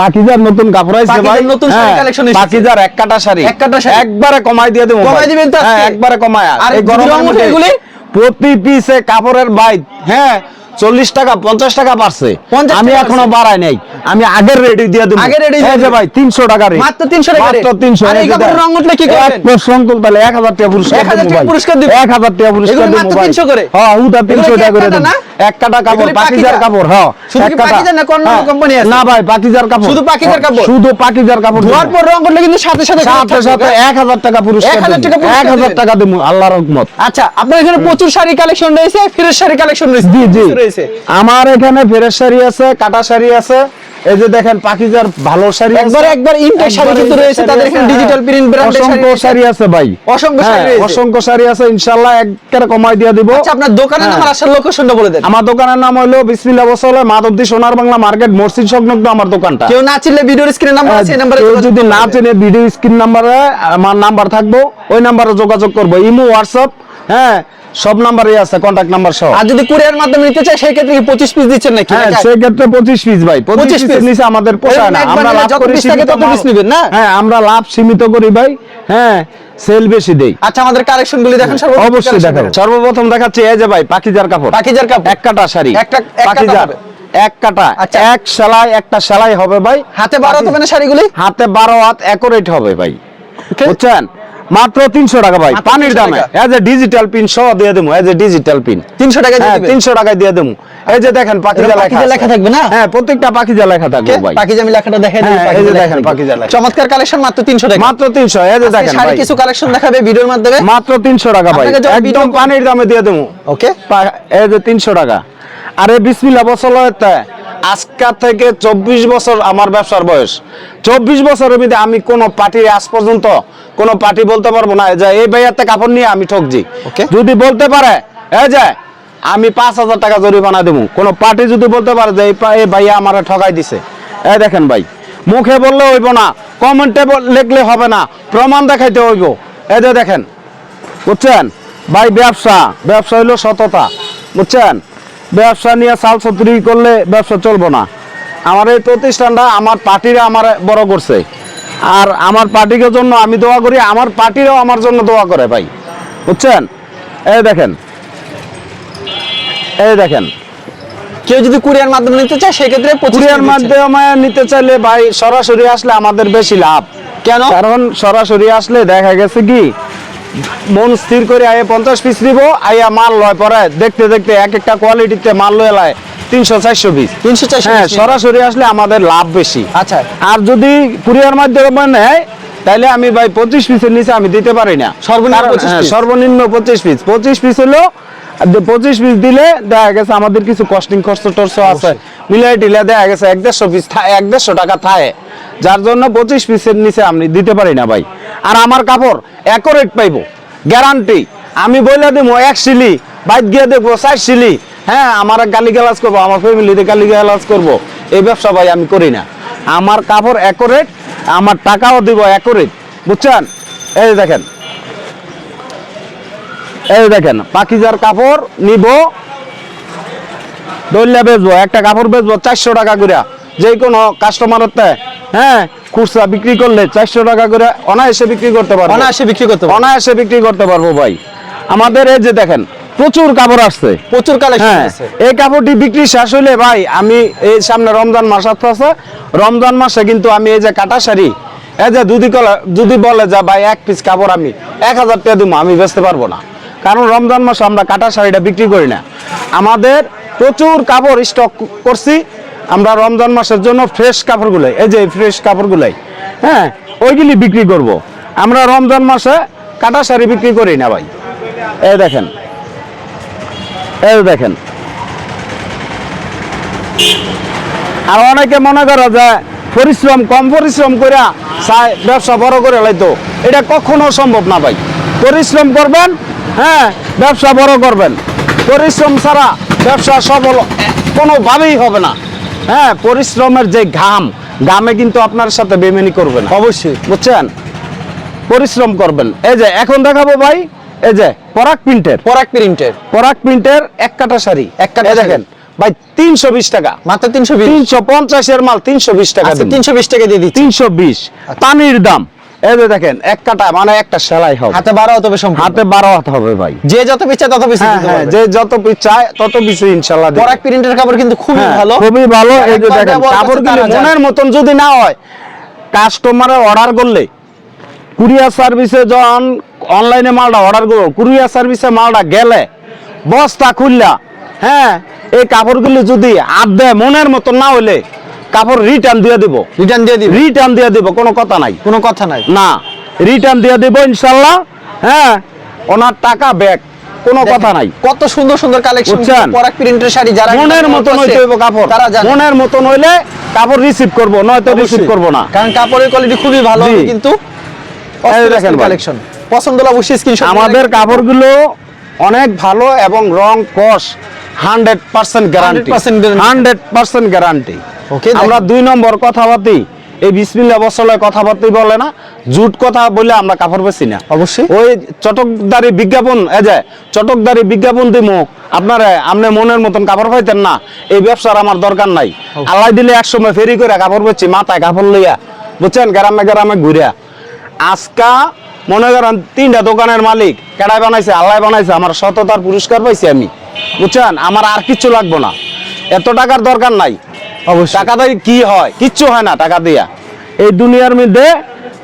পাকিজার নতুন কাপড় আইছে ভাই নতুন শাড়ি হ্যাঁ, collection এসেছে। পাকিজার এক কাটা শাড়ি এক কাটা শাড়ি। একবারে কমাই দিয়ে দেবো কমাই দিবেন তো হ্যাঁ একবারে কমায় আর এই মধ্যে এগুলি? প্রতি পিসে কাপড়ের বাইট হ্যাঁ চল্লিশ টাকা পঞ্চাশ টাকা পারছে আমি এখনও বাড়াই নাই আমি আগের রেডি দিয়ে দেবো আগের ready দিয়ে। ভাই তিনশো টাকা। মাত্র 300 টাকা মাত্র তিনশো রং উঠলে কি? এক তুলতে এক হাজার টাকা পুরস্কার 1000 দেবো টাকা পুরস্কার? এক হাজার টাকা পুরস্কার দেবো। 300 করে? হ্যাঁ তিনশো টাকা করে দেবো? এক কাটা কাপড় পাকিজার কাপড় হ্যাঁ শুধু। পাকিজার না হ্যাঁ। আছে? না ভাই পাকিজার কাপড় শুধু পাকিজার কাপড়? শুধু পাকিজার কাপড় ধোয়ার পর রং করলে কিন্তু সাথে সাথে সাথে সাথে এক হাজার টাকা পুরস্কার 1000 দেবো। টাকা পুরস্কার এক হাজার দিবেন। টাকা দেবো আল্লাহর রহমত আচ্ছা আপনার এখানে প্রচুর শাড়ি কালেকশন রয়েছে ফ্রেশ শাড়ি কালেকশন রয়েছে জি জি আমার এখানে ফেরের শাড়ি আছে কাটা শাড়ি আছে এই যে দেখেন পাকিজার ভালো শাড়ি। একবারে একবার ইনটেক শাড়ি কিন্তু রয়েছে তাদের এখানে ডিজিটাল। প্রিন্ট ব্র্যান্ডের শাড়ি অসংখ্য শাড়ি আছে ভাই। অসংখ্য শাড়ি হ্যাঁ, অসংখ্য শাড়ি আছে ইনশাআল্লাহ একবারে কমাই দিয়ে দিব। আচ্ছা আপনার দোকানের নাম আর হ্যাঁ। লোকেশনটা বলে দেন। আমার দোকানের নাম হলো বিসমিল্লাহ বসলে মাধবদী সোনার বাংলা মার্কেট মসজিদ সংলগ্ন আমার দোকানটা। কেউ না চিনলে ভিডিওর স্ক্রিনে নাম্বার আছে এই নাম্বারে কেউ যদি না চিনে ভিডিও স্ক্রিন নাম্বারে আমার নাম্বার থাকব ওই নাম্বারে যোগাযোগ করব। ইমো হোয়াটসঅ্যাপ হ্যাঁ সব নাম্বারই আছে কন্ট্যাক্ট নাম্বার সহ। আর যদি কুরিয়ার মাধ্যমে নিতে চায় সেই ক্ষেত্রে কি 25 পিস দিচ্ছেন নাকি? হ্যাঁ নাকি? সেক্ষেত্রে পঁচিশ পিস ভাই 25 পিসের piece? নিচে আমাদের পোষায় না। আমরা লাভ করি সীমিত তত piece মাল। না? হ্যাঁ আমরা লাভ সীমিত করি ভাই। হ্যাঁ সেল বেশি দেই। আচ্ছা আমাদের কালেকশন গুলি দেখেন সর্বপ্রথম অবশ্যই দেখাবো। সর্বপ্রথম দেখাচ্ছি এই যে ভাই পাকিজার কাপড়। পাকিজার কাপড়। এক কাটা শাড়ি। একটা- এক কাটা পাকিজার এক কাটা। আচ্ছা। এক সেলাই একটা সেলাই হবে ভাই। হাতে বারো পাকি- হবে না শাড়িগুলি? হাতে বারো হাত একরেট হবে ভাই. বুঝছেন? মাত্র তিনশো টাকা ভাই পানির 300 দামে। এজ এ ডিজিটাল পিন সহ দিয়ে দেবো এজ এ ডিজিটাল পিন 300 টাকা দিয়ে হ্যাঁ তিনশো টাকায় দিয়ে দেবো। এই যে দেখেন পাখিজা লেখা লেখা থাকবে না? হ্যাঁ প্রত্যেকটা পাখিজা লেখা থাকবে ভাই। পাকিজা আমি লেখাটা দেখাই দিই হ্যাঁ, এই যে দেখেন পাকিজা লেখা। চমৎকার কালেকশন মাত্র 300 টাকা। মাত্র তিনশো এই যে দেখেন ভাই। কিছু কালেকশন দেখাবে ভিডিওর মাধ্যমে? মাত্র তিনশো টাকা ভাই। একদম পানির দামে দিয়ে দেবো। ওকে এই যে তিনশো টাকা। আরে বিসমিল্লা বছর হতে আজকা থেকে চব্বিশ বছর আমার ব্যবসার বয়স। চব্বিশ বছরের মধ্যে আমি কোনো পার্টি আজ পর্যন্ত কোনো পার্টি বলতে পারব না। যে এই ভাইয়াতে কাপড় নিয়ে আমি ঠকছি. যদি বলতে পারে এই যে আমি পাঁচ হাজার টাকা জরিমানা দেবো। কোনো পার্টি যদি বলতে পারে যে এই এই ভাইয়া আমার ঠকাই দিছে। এই দেখেন ভাই মুখে বললে হইব না কমেন্টে লিখলে হবে না প্রমাণ দেখাইতে হইব। এই যে দেখেন বুঝছেন? ভাই ব্যবসা ব্যবসা হইল সততা বুঝছেন? ব্যবসা নিয়ে সাল সত্তরি করলে ব্যবসা চলবো না। আমার এই প্রতিষ্ঠানটা আমার পার্টিরা আমার বড় করছে। আর আমার পার্টিকে জন্য আমি দোয়া করি আমার পার্টিরাও আমার জন্য দোয়া করে ভাই। বুঝছেন? এই দেখেন। এই দেখেন। কেউ যদি কুরিয়ার মাধ্যমে নিতে চায় সেক্ষেত্রে 25 কুরিয়ার মাধ্যমে নিতে চাইলে ভাই সরাসরি আসলে আমাদের বেশি লাভ। কেন? কারণ সরাসরি আসলে দেখা গেছে কি মন স্থির করে আয়ে পঞ্চাশ পিস দিব আইয়া মাল লয় পরে দেখতে দেখতে এক একটা কোয়ালিটিতে মাল লয়ে লায় তিনশো চারশো পিস তিনশো চারশো হ্যাঁ সরাসরি আসলে আমাদের লাভ বেশি। আচ্ছা। আর যদি কুরিয়ার মাধ্যমে নেয় তাহলে আমি ভাই পঁচিশ পিসের নিচে আমি দিতে পারি না। সর্বনিম্ন কারণ, 25 হ্যাঁ, পঁচিশ পিস। পঁচিশ পিস হলো পঁচিশ পিস দিলে দেখা গেছে আমাদের কিছু কস্টিং খরচ টর্চ আছে। মিলাই টিলে দেখা গেছে এক দেড়শো পিস এক দেড়শো টাকা থাকে। যার জন্য পঁচিশ পিসের নিচে আমি দিতে পারি না ভাই। আর আমার কাপড় একরেট পাইবো। গ্যারান্টি আমি বলে দেবো এক শিলি বাইক গিয়ে দেখব চার শিলি। হ্যাঁ আমার গালি গালাজ করব আমার ফ্যামিলিতে গালি গালাজ করব। এই ব্যবসা ভাই আমি করি না। আমার কাপড় একরেট আমার টাকাও দিব একরেট বুঝছেন? এই দেখেন। এই দেখেন পাকিজার কাপড় নিব দলিয়া বেচবো একটা কাপড় বেচবো চারশো টাকা করে। যে কোনো কাস্টমারের হ্যাঁ খুচরা বিক্রি করলে চারশো টাকা করে অনায়াসে বিক্রি করতে পারব। অনায়াসে বিক্রি করতে। অনায়াসে বিক্রি করতে পারব ভাই। আমাদের এই যে দেখেন প্রচুর কাপড় আসছে। প্রচুর কালেকশন হ্যাঁ আছে। এই কাপড়টি বিক্রি শেষ হইলে ভাই আমি এই সামনে রমজান মাস আসতেছে রমজান মাসে কিন্তু আমি এই যে কাটা শাড়ি এই যে যদি কলে- যদি বলে যা ভাই এক পিস কাপড় আমি এক হাজার টাকা দিব আমি বেচতে পারব না। কারণ রমজান মাসে আমরা কাটা শাড়িটা বিক্রি করি না। আমাদের প্রচুর কাপড় স্টক করছি। আমরা রমজান মাসের জন্য ফ্রেশ কাপড়গুলাই এই যে ফ্রেশ কাপড়গুলাই হ্যাঁ ওইগুলি বিক্রি করব। আমরা রমজান মাসে কাটা শাড়ি বিক্রি করি না ভাই। এই দেখেন এই দেখেন। আর অনেকে মনে করে যে পরিশ্রম কম পরিশ্রম করে চায় ব্যবসা বড় করে লাইতো। এটা কখনো সম্ভব না ভাই। পরিশ্রম করবেন হ্যাঁ ব্যবসা বড় করবেন। পরিশ্রম ছাড়া ব্যবসা সফল কোনোভাবেই হবে না। হ্যাঁ পরিশ্রমের যে ঘাম ঘামে কিন্তু আপনার সাথে বেমেনি করবেন অবশ্যই। বুঝছেন? পরিশ্রম করবেন। এই যে এখন দেখাবো ভাই এই যে পরাগ প্রিন্টের। পরাগ প্রিন্টের। পরাগ প্রিন্টের এক কাটা শাড়ি। এক কাটা দেখেন ভাই তিনশো বিশ টাকা। মাত্র তিনশো বিশ? তিনশো পঞ্চাশের মাল তিনশো বিশ টাকা আচ্ছা তিনশো বিশ টাকা দিয়ে দিচ্ছি। তিনশো বিশ। পানির দাম। এই যে দেখেন এক কাটা মানে একটা সেলাই হবে। হাতে বারো হাতে বারো হাত হবে ভাই। যে যত পিস তত পিস হ্যাঁ হ্যাঁ যে যত পিস চায় তত পিস ইনশাল্লাহ। বরাক প্রিন্টের কাপড় কিন্তু খুবই হ্যাঁ, ভালো। খুবই ভালো। এই যে দেখেন তারা জানে। মনের মতন যদি না হয় কাস্টমারের অর্ডার করলে কুরিয়ার সার্ভিসে যখন অনলাইনে মালটা অর্ডার করব কুরিয়ার সার্ভিসে মালটা গেলে বস্তা খুললা হ্যাঁ এই কাপড়গুলি যদি আপ দেয় মনের মতন না হলে কাপড় রিটার্ন দিয়ে দিব। রিটার্ন দিয়ে দিবে? রিটার্ন দিয়ে দিব কোনো কথা নাই। কোনো কথা নাই? না রিটার্ন দিয়ে দিব ইনশাল্লাহ হ্যাঁ ওনার টাকা ব্যাক কোনো কথা নাই। কত সুন্দর সুন্দর কালেকশন পরাক প্রিন্টের শাড়ি যারা মনের করছে, হইতে হইব কাপড় তারা জানে। মনের মতন হইলে কাপড় রিসিভ করব নয়তো রিসিভ। করব না। কারণ কাপড়ের কোয়ালিটি খুবই ভালো কিন্তু দেখেন কালেকশন পছন্দ হলে অবশ্যই স্ক্রিনশট আমাদের কাপড়গুলো অনেক ভালো এবং রং কস hundred percent guarantee hundred percent guarantee Okay, আমরা দুই নম্বর কথা কথাবার্তি এই বিসমিল্লা বসলে কথাবার্তি বলে না জুট কথা বলে আমরা কাপড় বেশি না। অবশ্যই। ওই চটকদারি বিজ্ঞাপন এ যে চটকদারি বিজ্ঞাপন দিমু আপনারা আপনি মনের মতন কাপড় পাইতেন না এই ব্যবসার আমার দরকার নাই। আল্লাহ দিলে এক সময় ফেরি করে কাপড় বেচছি মাথায় কাপড় লইয়া বুঝছেন গ্রামে গ্রামে ঘুরিয়া। আজকা মনে করেন তিনটা দোকানের মালিক কেডাই বানাইছে আল্লাহ বানাইছে আমার সততার পুরস্কার পাইছি আমি। বুঝছেন? আমার আর কিচ্ছু লাগবো না। এত টাকার দরকার নাই। অবশ্যই। টাকা দিয়ে কি হয়? কিচ্ছু হয় না টাকা দিয়া। এই দুনিয়ার মধ্যে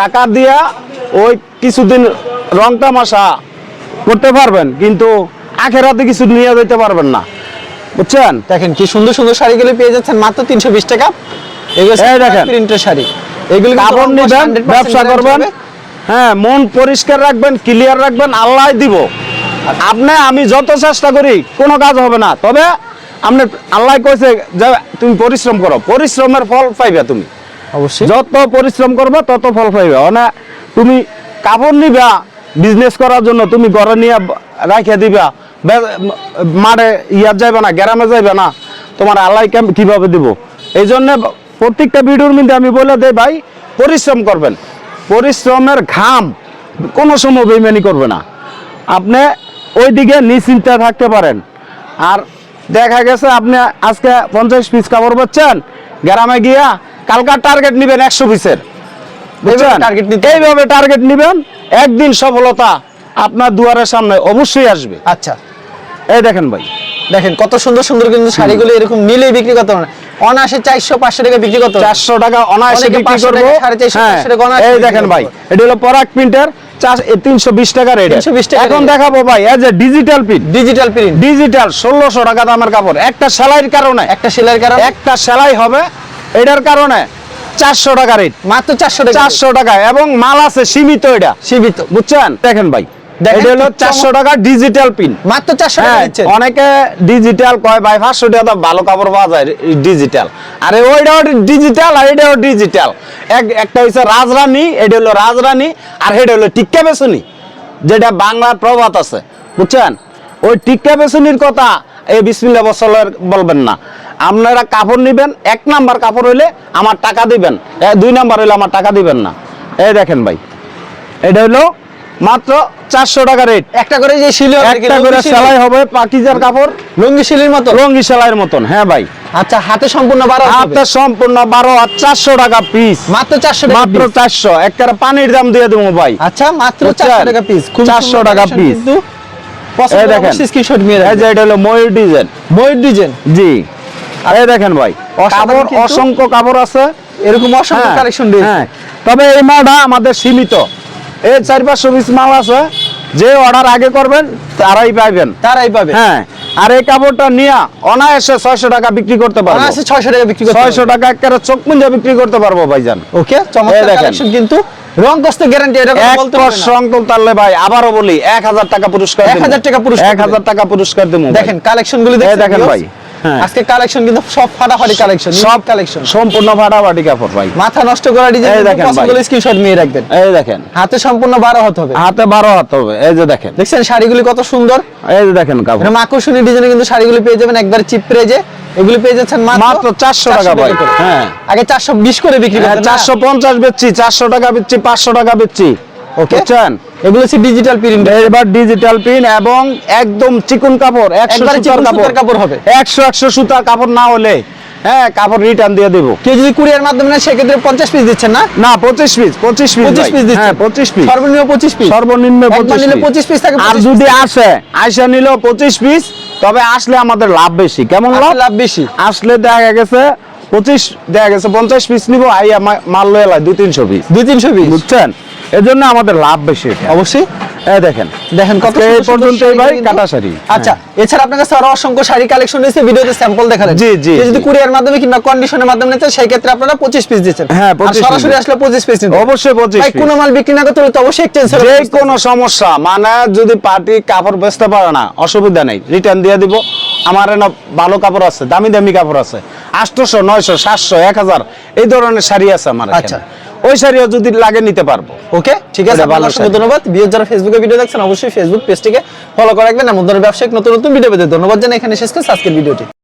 টাকা দিয়া ওই কিছুদিন রং তামাশা করতে পারবেন কিন্তু আখেরাতে কিছু নিয়ে যেতে পারবেন না। বুঝছেন? দেখেন কি সুন্দর সুন্দর শাড়িগুলো পেয়ে যাচ্ছেন মাত্র তিনশো বিশ টাকা। এগুলো এই দেখেন। প্রিন্টের শাড়ি। এগুলো কিন্তু কাপড় almost নিবেন 100% ব্যবসা করবেন। হ্যাঁ মন পরিষ্কার রাখবেন ক্লিয়ার রাখবেন আল্লাহ দিব। আপনি আমি যত চেষ্টা করি কোনো কাজ হবে না। তবে আপনি আল্লাহ কইছে যে তুমি পরিশ্রম করো। পরিশ্রমের ফল পাইবে তুমি। অবশ্যই। যত পরিশ্রম করবে তত ফল পাইবে। না তুমি কাপড় নিবা বিজনেস করার জন্য তুমি ঘরে নিয়ে রাখিয়া দিবা। মাঠে ইয়ার যাইবে না গ্রামে যাইবে না। তোমার আল্লাহ কীভাবে দিব? এই জন্য প্রত্যেকটা ভিডিওর মধ্যে আমি বলে দেই ভাই পরিশ্রম করবেন। পরিশ্রমের ঘাম কোনো সময় বেইমানি করবে না। আপনি ওইদিকে নিশ্চিন্তে থাকতে পারেন। আর দেখা গেছে আপনি আজকে পঞ্চাশ পিস কাপড় পাচ্ছেন গ্রামে গিয়া কালকার টার্গেট নিবেন একশো পিসের target নিতে এইভাবে টার্গেট নিবেন একদিন সফলতা আপনার দুয়ারের সামনে অবশ্যই আসবে। আচ্ছা। এই দেখেন ভাই। দেখেন কত সুন্দর সুন্দর কিন্তু শাড়িগুলো এরকম নিলেই বিক্রি করতে পারে অনায়াসে চারশো পাঁচশো টাকা বিক্রি করতে চারশো টাকা অনায়াসে বিক্রি করব। টাকা, 450, হ্যাঁ 500 টাকা অনায়াসে এই দেখেন ভাই এটা হলো পরাগ প্রিন্টার তিনশো বিশ টাকা রেট 320 টাকা এখন দেখাবো ভাই এজ এ digital print digital print digital ষোলোশো টাকা দামের কাপড়। একটা সেলাইয়ের কারণে। একটা সেলাইয়ের কারণে। একটা সেলাই হবে এটার কারণে চারশো টাকা রেট। মাত্র চারশো টাকা। চারশো টাকা এবং মাল আছে সীমিত এটা। সীমিত। বুঝছেন? দেখেন ভাই এটা হলো কি চারশো টাকা ডিজিটাল পিন মাত্র চারশো টাকা হ্যাঁ দিচ্ছেন? অনেকে ডিজিটাল কয় ভাই পাঁচশো টাকা তো ভালো কাপড় পাওয়া যায় ডিজিটাল আরে ওইটাও ডিজিটাল আর এটাও ডিজিটাল এক একটা হচ্ছে রাজরানী এটা হলো রাজরানী আর এটা হলো টিক্কা বেসনি যেটা বাংলার প্রবাদ আছে। বুঝছেন? ওই টিক্কা বেসনির কথা এই বিসমিল্লা বসলের বলবেন না। আপনারা কাপড় নেবেন এক নাম্বার কাপড় হইলে আমার টাকা দিবেন। দুই নাম্বার হইলে আমার টাকা দিবেন না। এই দেখেন ভাই এটা হলো মাত্র চারশো টাকা রেট একটা করে যে শিলি একটা করে সেলাই হবে পাকিজার কাপড়। লুঙ্গি শিলির মতো? রঙ্গি সেলাইয়ের মতন হ্যাঁ ভাই। আচ্ছা হাতে সম্পূর্ণ বারো হাতে সম্পূর্ণ বারো আর চারশো টাকা পিস মাত্র চারশো মাত্র চারশো একটা পানির দাম দিয়ে দেবো ভাই। আচ্ছা মাত্র চারশো টাকা পিস 400 টাকা ময়ূর ডিজাইন ময়ূর ডিজাইন জি। এই দেখেন ভাই কাপড় অসংখ্য কাপড় আছে। এরকম অসংখ্য হ্যাঁ, কালেকশন রয়েছে। হ্যাঁ। তবে এই মালটা আমাদের সীমিত। এই চার পাঁচশো পিস মাল আছে যে অর্ডার আগে করবেন তারাই পাইবেন। তারাই পাবে। হ্যাঁ আর এই কাপড়টা নিয়ে অনায়াসে ছয়শো টাকা বিক্রি করতে পারব। ছয়শো টাকা বিক্রি ছয়শো টাকা একেবারে চোখ মুঞ্জা বিক্রি করতে পারব ভাইজান। ওকে চমৎকার কিন্তু রং কষ্ট গ্যারান্টি এটা বলতে তাহলে ভাই আবারও বলি এক হাজার টাকা পুরস্কার 1000 টাকা পুরস্কার এক হাজার টাকা পুরস্কার দেবো দেখেন কালেকশনগুলো দেখেন ভাই। আজকে কালেকশন কিন্তু সব ফাটাফাটি কালেকশন সব কালেকশন সম্পূর্ণ ফাটাফাটি কাপড় ভাই। মাথা নষ্ট করা ডিজাইন এই দেখেন পছন্দ স্ক্রিনশট নিয়ে রাখবেন। এই দেখেন। হাতে সম্পূর্ণ বারো হতে হবে। হাতে বারো হাত হবে। এই যে দেখেন। দেখছেন শাড়িগুলি কত সুন্দর? এই যে দেখেন কাপড়। এরকম আকর্ষণীয় ডিজাইনে কিন্তু শাড়িগুলি পেয়ে যাবেন একবার চিপ প্রেজে এগুলি পেয়ে যাচ্ছেন মাত্র 400 টাকা ভাই। হ্যাঁ। আগে চারশো বিশ করে বিক্রি না? চারশো পঞ্চাশ বেচছি চারশো টাকা বেচছি পাঁচশো টাকা বেচছি। ওকে বুঝছেন? এগুলো হচ্ছে ডিজিটাল প্রিন্ট এবার ডিজিটাল পিন এবং একদম চিকন কাপড় একশো সুতার কাপড়। হবে। একশো একশো সুতার কাপড় না হলে হ্যাঁ কাপড় রিটার্ন দিয়ে দেবো। কেউ যদি কুরিয়ার মাধ্যমে নেয় সেক্ষেত্রে পঞ্চাশ পিস দিচ্ছেন না? না পঁচিশ পিস পঁচিশ পিস পঁচিশ পিস হ্যাঁ পঁচিশ পিস সর্বনিম্ন পঁচিশ পিস সর্বনিম্ন পঁচিশ পিস থাকে আর যদি আসে আইসা নিল পঁচিশ পিস তবে আসলে আমাদের লাভ বেশি। কেমন লাভ? লাভ বেশি। আসলে দেখা গেছে পঁচিশ দেখা গেছে পঞ্চাশ পিস নিবো আইয়া মাল লয়ে দুই তিনশো পিস দুই তিনশো পিস বুঝছেন? এজন্য আমাদের লাভ বেশি অবশ্যই। দেখেন। দেখেন কত এই সুন্দর সুন্দর পর্যন্তই ভাই কাটা শাড়ি। আচ্ছা এছাড়া আপনার কাছে আরও অসংখ্য শাড়ি কালেকশন রয়েছে। ভিডিওতে স্যাম্পল দেখালেন। জি, জি, যদি কুরিয়ার মাধ্যমে কিংবা কন্ডিশনের মাধ্যমে নিতে সেই ক্ষেত্রে আপনারা পঁচিশ পিস দিচ্ছেন। হ্যাঁ, সরাসরি আসলে পঁচিশ পিস নিতে অবশ্যই 25 ভাই কোনো মাল বিক্রি না করতে তো অবশ্যই এক্সচেঞ্জ যে কোনো সমস্যা মানে যদি পার্টি কাপড় বেচতে পারে না অসুবিধা নেই। রিটার্ন দিয়ে দিব। আমার এনে ভালো কাপড় আছে দামি দামি কাপড় আছে। আটশোশো নয়শো সাতশো এক হাজার এই ধরনের শাড়ি আছে আমার আচ্ছা। ওই শাড়িও যদি লাগে নিতে পারব। ওকে ঠিক আছে ভালো ভালো ধন্যবাদ। বিয়ের যারা ফেসবুকে ভিডিও দেখছেন অবশ্যই ফেসবুক পেজটিকে ফলো করে রাখবেন। এমন ধরনের ব্যবসায়িক নতুন নতুন ভিডিও পেতে ধন্যবাদ জানাই। এখানে শেষ করছি আজকের ভিডিওটি